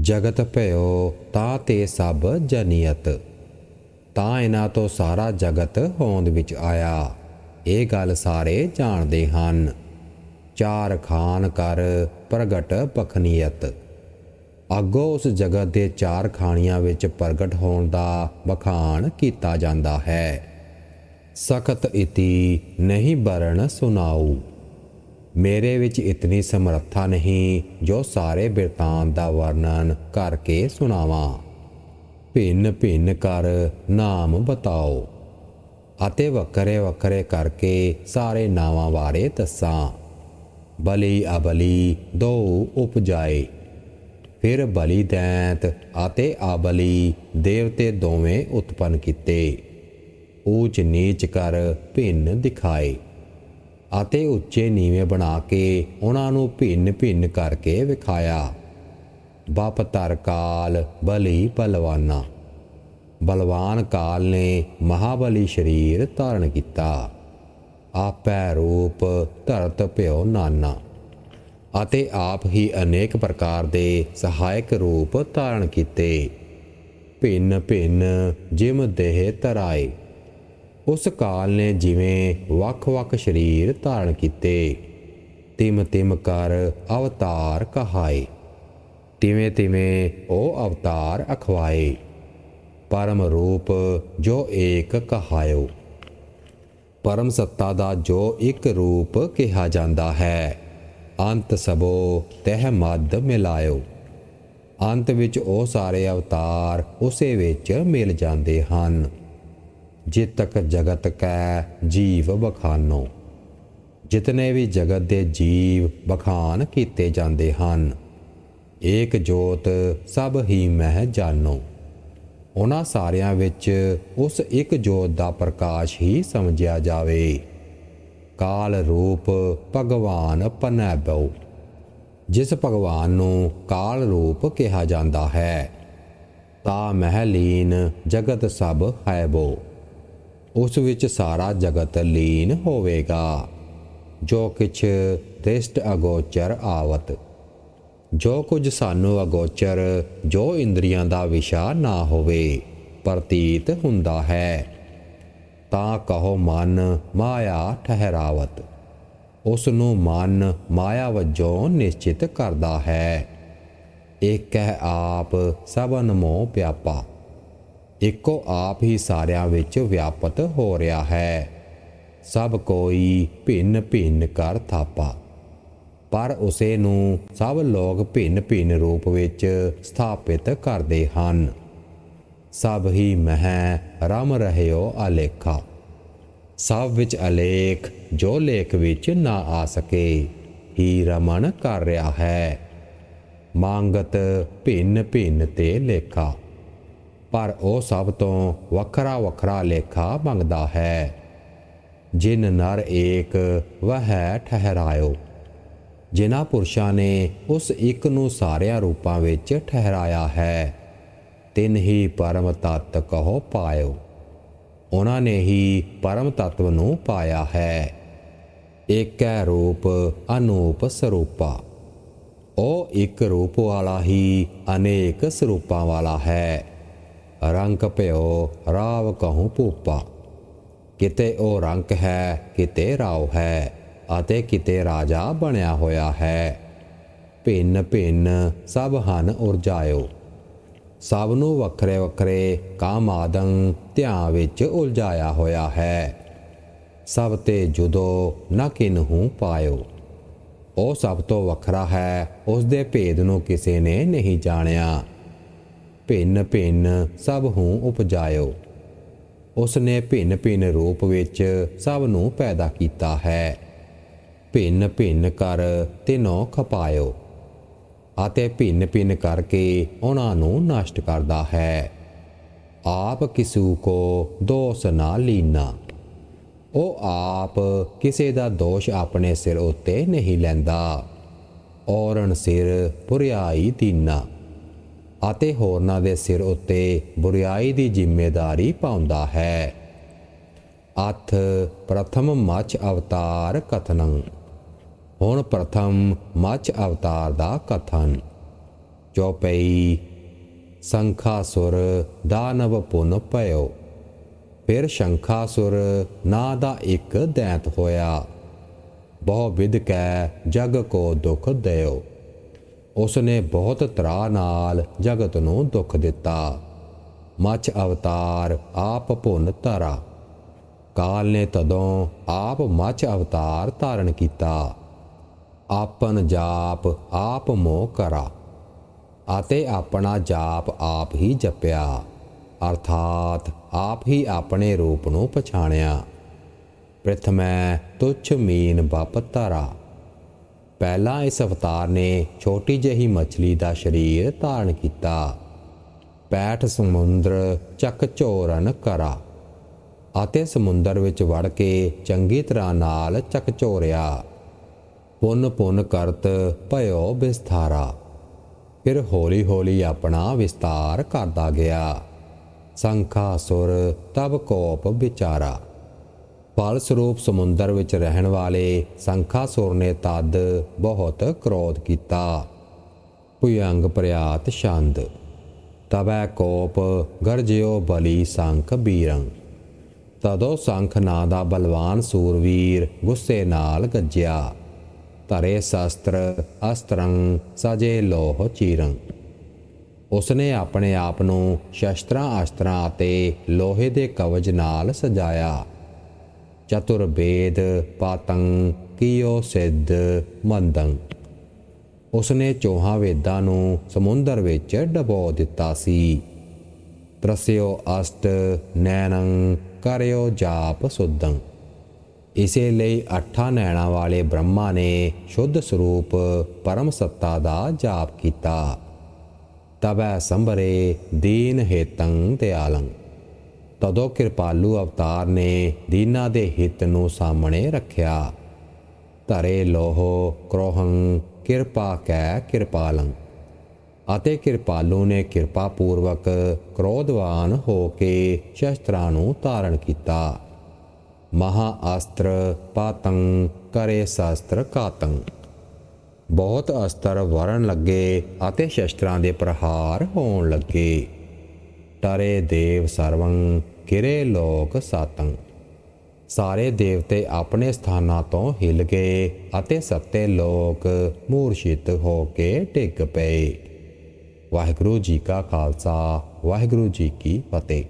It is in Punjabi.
ਜਗਤ ਭਇਓ, ਤਾਂ ਤੇ ਸਭ ਜਨੀਅਤ। ਤਾਂ ਇਹਨਾਂ ਤੋਂ ਸਾਰਾ ਜਗਤ ਹੋਂਦ ਵਿੱਚ ਆਇਆ। ਇਹ ਗੱਲ ਸਾਰੇ ਜਾਣਦੇ ਹਨ। ਚਾਰ ਖਾਨ ਕਰ ਪ੍ਰਗਟ ਪਖਨੀਅਤ। ਅੱਗੋਂ ਉਸ ਜਗਤ ਦੇ ਚਾਰ ਖਾਣੀਆਂ ਵਿੱਚ ਪ੍ਰਗਟ ਹੋਣ ਦਾ ਬਖਾਨ ਕੀਤਾ ਜਾਂਦਾ ਹੈ। ਸਖਤ ਇਤੀ ਨਹੀਂ ਬਰਨ ਸੁਨਾਉ ਮੇਰੇ ਵਿੱਚ ਇਤਨੀ ਸਮਰੱਥਾ ਨਹੀਂ ਜੋ ਸਾਰੇ ਬਿਰਤਾਂਤ ਦਾ ਵਰਣਨ ਕਰਕੇ ਸੁਣਾਵਾਂ। ਭਿੰਨ ਭਿੰਨ ਕਰ ਨਾਮ ਬਤਾਓ ਅਤੇ ਵੱਖਰੇ ਵੱਖਰੇ ਕਰਕੇ ਸਾਰੇ ਨਾਵਾਂ ਬਾਰੇ ਦੱਸਾਂ। ਬਲੀ ਅਬਲੀ ਦੋ ਉਪਜਾਏ। ਫਿਰ ਬਲੀ ਦੈਂਤ ਅਤੇ ਆਬਲੀ ਦੇਵਤੇ ਦੋਵੇਂ ਉਤਪੰਨ ਕੀਤੇ। ਊਚ ਨੀਚ ਕਰ ਭਿੰਨ ਦਿਖਾਏ। ਅਤੇ ਉੱਚੇ ਨੀਵੇਂ ਬਣਾ ਕੇ ਉਹਨਾਂ ਨੂੰ ਭਿੰਨ ਭਿੰਨ ਕਰਕੇ ਵਿਖਾਇਆ। ਬਪ ਤਰ ਕਾਲ, ਬਲੀ ਬਲਵਾਨਾ ਬਲਵਾਨ ਕਾਲ ਨੇ ਮਹਾਬਲੀ ਸਰੀਰ ਧਾਰਨ ਕੀਤਾ। ਆਪੈ ਰੂਪ ਧਰਤ ਭਿਓ ਨਾਨਾ। ਅਤੇ ਆਪ ਹੀ ਅਨੇਕ ਪ੍ਰਕਾਰ ਦੇ ਸਹਾਇਕ ਰੂਪ ਧਾਰਨ ਕੀਤੇ। ਭਿੰਨ ਭਿੰਨ ਜਿਮ ਦੇਹ ਤਰਾਏ ਉਸ ਕਾਲ ਨੇ ਜਿਵੇਂ ਵੱਖ-ਵੱਖ ਸਰੀਰ ਧਾਰਨ ਕੀਤੇ ਤਿਮ ਤਿਮ ਕਰ ਅਵਤਾਰ ਕਹਾਏ ਤਿਵੇਂ ਤਿਵੇਂ ਉਹ ਅਵਤਾਰ ਅਖਵਾਏ, ਪਰਮ ਰੂਪ ਜੋ ਏਕ ਕਹਾਇਓ। ਪਰਮ ਸੱਤਾ ਦਾ ਜੋ ਇੱਕ ਰੂਪ ਕਿਹਾ ਜਾਂਦਾ ਹੈ, ਅੰਤ ਸਭੋ ਤਹਿ ਮਦ ਮਿਲਾਇਓ। ਅੰਤ ਵਿੱਚ ਉਹ ਸਾਰੇ ਅਵਤਾਰ ਉਸੇ ਵਿੱਚ ਮਿਲ ਜਾਂਦੇ ਹਨ। ਜਿਤ ਜਗਤ ਕੈ ਜੀਵ ਬਖਾਨੋ। ਜਿਤਨੇ ਵੀ ਜਗਤ ਦੇ ਜੀਵ ਬਖਾਨ ਕੀਤੇ ਜਾਂਦੇ ਹਨ, ਏਕ ਜੋਤ ਸਭ ਹੀ ਮਹਿ ਜਾਣੋ। ਉਹਨਾਂ ਸਾਰਿਆਂ ਵਿੱਚ ਉਸ ਇੱਕ ਜੋਤ ਦਾ ਪ੍ਰਕਾਸ਼ ਹੀ ਸਮਝਿਆ ਜਾਵੇ। ਕਾਲ ਰੂਪ ਭਗਵਾਨ ਪਨੈਬਉ ਜਿਸ ਭਗਵਾਨ ਨੂੰ ਕਾਲ ਰੂਪ ਕਿਹਾ ਜਾਂਦਾ ਹੈ, ਤਾ ਮਹਿਲੀਨ ਜਗਤ ਸਭ ਹੈ ਹੈਬੋ ਉਸ ਵਿੱਚ ਸਾਰਾ ਜਗਤ ਲੀਨ ਹੋਵੇਗਾ, ਜੋ ਕਿਛ ਦ੍ਰਿਸ਼ਟ ਅਗੋਚਰ ਆਵਤ। ਜੋ ਕੁਝ ਸਾਨੂੰ ਅਗੋਚਰ, ਜੋ ਇੰਦਰੀਆਂ ਦਾ ਵਿਸ਼ਾ ਨਾ ਹੋਵੇ, ਪ੍ਰਤੀਤ ਹੁੰਦਾ ਹੈ। ਤਾਂ ਕਹੋ ਮਨ, ਮਾਇਆ ਠਹਿਰਾਵਤ। ਉਸ ਨੂੰ ਮਨ, ਮਾਇਆ ਵਜੋਂ ਨਿਸ਼ਚਿਤ ਕਰਦਾ ਹੈ। ਇੱਕ ਹੈ ਆਪ ਸਭਨ ਮੋਹ ਪਿਆਪਾ। ਇੱਕੋ ਆਪ ਹੀ ਸਾਰਿਆਂ ਵਿੱਚ ਵਿਆਪਤ ਹੋ ਰਿਹਾ ਹੈ। ਸਭ ਕੋਈ ਭਿੰਨ ਭਿੰਨ ਕਰ ਥਾਪਾ। ਪਰ ਉਸੇ ਨੂੰ ਸਭ ਲੋਕ ਭਿੰਨ ਭਿੰਨ ਰੂਪ ਵਿੱਚ ਸਥਾਪਿਤ ਕਰਦੇ ਹਨ। ਸਭ ਹੀ ਮਹਿ ਰਮ ਰਹਿਓ ਅਲੇਖਾ। ਸਭ ਵਿੱਚ ਅਲੇਖ ਜੋ ਲੇਖ ਵਿੱਚ ਨਾ ਆ ਸਕੇ, ਹੀ ਰਮਨ ਕਰ ਰਿਹਾ ਹੈ। ਮੰਗਤ ਭਿੰਨ ਭਿੰਨ ਤੇ ਲੇਖਾ। ਪਰ ਉਹ ਸਭ ਤੋਂ ਵੱਖਰਾ ਵੱਖਰਾ ਲੇਖਾ ਮੰਗਦਾ ਹੈ, ਜਿਨ ਨਰ ਏਕ ਵਹਿ ਠਹਿਰਾਇਓ। ਜਿਨ੍ਹਾਂ ਪੁਰਸ਼ਾਂ ਨੇ ਉਸ ਇੱਕ ਨੂੰ ਸਾਰਿਆਂ ਰੂਪਾਂ ਵਿੱਚ ਠਹਿਰਾਇਆ ਹੈ, ਤਿਨ ਹੀ ਪਰਮ ਤਤ ਕਹੋ ਪਾਇਓ। ਉਹਨਾਂ ਨੇ ਹੀ ਪਰਮ ਤਤਵ ਨੂੰ ਪਾਇਆ ਹੈ। ਏਕੈ ਰੂਪ ਅਨੂਪ ਸਰੂਪਾ। ਉਹ ਇੱਕ ਰੂਪ ਵਾਲਾ ਹੀ ਅਨੇਕ ਸਰੂਪਾਂ ਵਾਲਾ ਹੈ। ਰੰਗ ਭਿਓ, ਰਾਵ ਕਹੂੰ ਭੂਪਾ। ਕਿਤੇ ਉਹ ਰੰਗ ਹੈ, ਕਿਤੇ ਰਾਵ ਹੈ, ਅਤੇ ਕਿਤੇ ਰਾਜਾ ਬਣਿਆ ਹੋਇਆ ਹੈ। ਭਿੰਨ ਭਿੰਨ ਸਭ ਹਨ ਉਰਜਾਇਓ। ਸਭ ਨੂੰ ਵੱਖਰੇ ਵੱਖਰੇ ਕਾਮ ਆਦੰ ਧਿਆਨ ਵਿੱਚ ਉਲਝਾਇਆ ਹੋਇਆ ਹੈ। ਸਭ ਤੇ ਜੁਦੋ ਨਾ ਕਿਨਹੂ ਪਾਇਓ। ਉਹ ਸਭ ਤੋਂ ਵੱਖਰਾ ਹੈ ਉਸ ਦੇ ਭੇਦ ਨੂੰ ਕਿਸੇ ਨੇ ਨਹੀਂ ਜਾਣਿਆ। ਭਿੰਨ ਭਿੰਨ ਸਭ ਹੂੰ ਉਪਜਾਇਓ। ਉਸ ਨੇ ਭਿੰਨ ਭਿੰਨ ਰੂਪ ਵਿੱਚ ਸਭ ਨੂੰ ਪੈਦਾ ਕੀਤਾ ਹੈ। ਭਿੰਨ ਭਿੰਨ ਕਰ ਤਿਨੋਂ ਖਪਾਇਓ ਅਤੇ ਭਿੰਨ ਭਿੰਨ ਕਰਕੇ ਉਹਨਾਂ ਨੂੰ ਨਸ਼ਟ ਕਰਦਾ ਹੈ। ਆਪ ਕਿਸੂ ਕੋ ਦੋਸ ਨਾ ਲੀਨਾ। ਉਹ ਆਪ ਕਿਸੇ ਦਾ ਦੋਸ਼ ਆਪਣੇ ਸਿਰ ਉੱਤੇ ਨਹੀਂ ਲੈਂਦਾ। ਔਰਨ ਸਿਰ ਬੁਰੀਾਈ ਤੀਨਾ ਅਤੇ ਹੋਰਨਾਂ ਦੇ ਸਿਰ ਉੱਤੇ ਬੁਰੀਾਈ ਦੀ ਜ਼ਿੰਮੇਵਾਰੀ ਪਾਉਂਦਾ ਹੈ। ਅਥ, ਪ੍ਰਥਮ ਮਚ ਅਵਤਾਰ ਕਥਨੰ। ਹੁਣ ਪ੍ਰਥਮ ਮਚ ਅਵਤਾਰ ਦਾ ਕਥਨ। ਚੌਪਈ, ਸੰਖਾਸੁਰ ਦਾਨਵ ਪੁਨ ਭਇਓ। ਫਿਰ ਸ਼ੰਖਾਸੁਰ ਨਾਂ ਦਾ ਇੱਕ ਦੈਂਤ ਹੋਇਆ। ਬਹੁ ਵਿਦ ਕੈ ਜਗ ਕੋ ਦੁਖ ਦਿਓ ਉਸਨੇ ਬਹੁਤ ਤਰਾ ਨਾਲ ਜਗਤ ਨੂੰ ਦੁੱਖ ਦਿੱਤਾ। ਮੱਛ ਅਵਤਾਰ ਆਪ ਭੁਨ ਧਾਰਾ। ਕਾਲ ਨੇ ਤਦੋਂ ਆਪ ਮੱਛ ਅਵਤਾਰ ਧਾਰਨ ਕੀਤਾ। ਆਪਨ ਜਾਪ ਆਪ ਮੋਹ ਕਰਾ ਅਤੇ ਆਪਣਾ ਜਾਪ ਆਪ ਹੀ ਜਪਿਆ, ਅਰਥਾਤ ਆਪ ਹੀ ਆਪਣੇ ਰੂਪ ਨੂੰ ਪਛਾਣਿਆ। ਪ੍ਰਥਮੈ ਤੁਛ ਮੀਨ ਬਪ ਧਾਰਾ। ਪਹਿਲਾਂ ਇਸ ਅਵਤਾਰ ਨੇ ਛੋਟੀ ਜਿਹੀ ਮੱਛਲੀ ਦਾ ਸਰੀਰ ਧਾਰਨ ਕੀਤਾ। ਪੈਠ ਸਮੁੰਦਰ ਚੱਕ ਝੋਰਨ ਕਰਾ ਅਤੇ ਸਮੁੰਦਰ ਵਿੱਚ ਵੜ ਕੇ ਚੰਗੀ ਤਰ੍ਹਾਂ ਨਾਲ ਚੱਕ ਚੋਰਿਆ। ਪੁੰਨ ਪੁੰਨ ਕਰਤ ਭਇਓ ਵਿਸਥਾਰਾ। ਫਿਰ ਹੌਲੀ ਹੌਲੀ ਆਪਣਾ ਵਿਸਤਾਰ ਕਰਦਾ ਗਿਆ। ਸੰਖਾ ਸੁਰ ਤਬ ਕੋਪ ਵਿਚਾਰਾ। ਫਲ ਸਰੂਪ ਸਮੁੰਦਰ ਵਿੱਚ ਰਹਿਣ ਵਾਲੇ ਸੰਖਾਸੁਰ ਨੇ ਤਦ ਬਹੁਤ ਕ੍ਰੋਧ ਕੀਤਾ। ਭੁਯੰਗ ਪ੍ਰਿਆਤ ਛੰਦ ਤਬੈ ਕੋਪ ਗਰਜਿਓ ਬਲੀ ਸੰਖ ਬੀਰੰ। ਤਦੋਂ ਸੰਖ ਨਾਂ ਦਾ ਬਲਵਾਨ ਸੂਰਵੀਰ ਗੁੱਸੇ ਨਾਲ ਗੱਜਿਆ, ਧਰੇ ਸ਼ਸਤਰ ਅਸਤਰੰ ਸਜੇ ਲੋਹ ਚੀਰੰ। ਉਸਨੇ ਆਪਣੇ ਆਪ ਨੂੰ ਸ਼ਸਤਰਾਂ ਅਸਤਰਾਂ ਅਤੇ ਲੋਹੇ ਦੇ ਕਵਜ ਨਾਲ ਸਜਾਇਆ। ਚਤੁਰਵੇਦ ਪਾਤੰ, ਕੀਓ ਸਿੱਧ ਮੰਦੰ। ਉਸਨੇ ਚੋਹਾਂ ਵੇਦਾਂ ਨੂੰ ਸਮੁੰਦਰ ਵਿੱਚ ਡਬੋ ਦਿੱਤਾ ਸੀ। ਤਰਸਿਓ ਅਸਤ ਨੈਣੰ, ਕਰਿਓ ਜਾਪ ਸੁद्धੰ ਇਸੇ ਲਈ ਅੱਠਾਂ ਨੈਣਾਂ ਵਾਲੇ ਬ੍ਰਹਮਾ ਨੇ ਸ਼ੁੱਧ ਸਰੂਪ ਪਰਮ ਸੱਤਾ ਦਾ ਜਾਪ ਕੀਤਾ। ਤਬੈ ਸੰਭਰੇ ਦੀਨ ਹੇਤੰ ਦਿਆਲੰ ਤਦੋਂ ਕਿਰਪਾਲੂ ਅਵਤਾਰ ਨੇ ਦੀਨਾ ਦੇ ਹਿੱਤ ਨੂੰ ਸਾਹਮਣੇ ਰੱਖਿਆ। ਧਰੇ ਲੋਹੋ ਕ੍ਰੋਹੰ, ਕਿਰਪਾ ਕੈ ਕਿਰਪਾਲੰ। ਅਤੇ ਕਿਰਪਾਲੂ ਨੇ ਕਿਰਪਾ ਪੂਰਵਕ ਕ੍ਰੋਧਵਾਨ ਹੋ ਕੇ ਸ਼ਸਤਰਾਂ ਨੂੰ ਧਾਰਨ ਕੀਤਾ। ਮਹਾ ਅਸਤਰ ਪਾਤੰ, ਕਰੇ ਸ਼ਸਤਰ ਕਾਤੰ। ਬਹੁਤ ਅਸਤਰ ਵਰਨ ਲੱਗੇ ਅਤੇ ਸ਼ਸਤਰਾਂ ਦੇ ਪ੍ਰਹਾਰ ਹੋਣ ਲੱਗੇ। ਟਰੇ ਦੇਵ ਸਰਵੰ, ਕਿਰੇ ਲੋਕ ਸਾਤੰ। ਸਾਰੇ ਦੇਵਤੇ ਆਪਣੇ ਸਥਾਨਾਂ ਤੋਂ ਹਿਲ ਗਏ ਅਤੇ ਸੱਤੇ ਲੋਕ ਮੂਰਛਿਤ ਹੋ ਕੇ ਡਿੱਗ ਪਏ। ਵਾਹਿਗੁਰੂ ਜੀ ਕਾ ਖਾਲਸਾ, ਵਾਹਿਗੁਰੂ ਜੀ ਕੀ ਫਤਿਹ।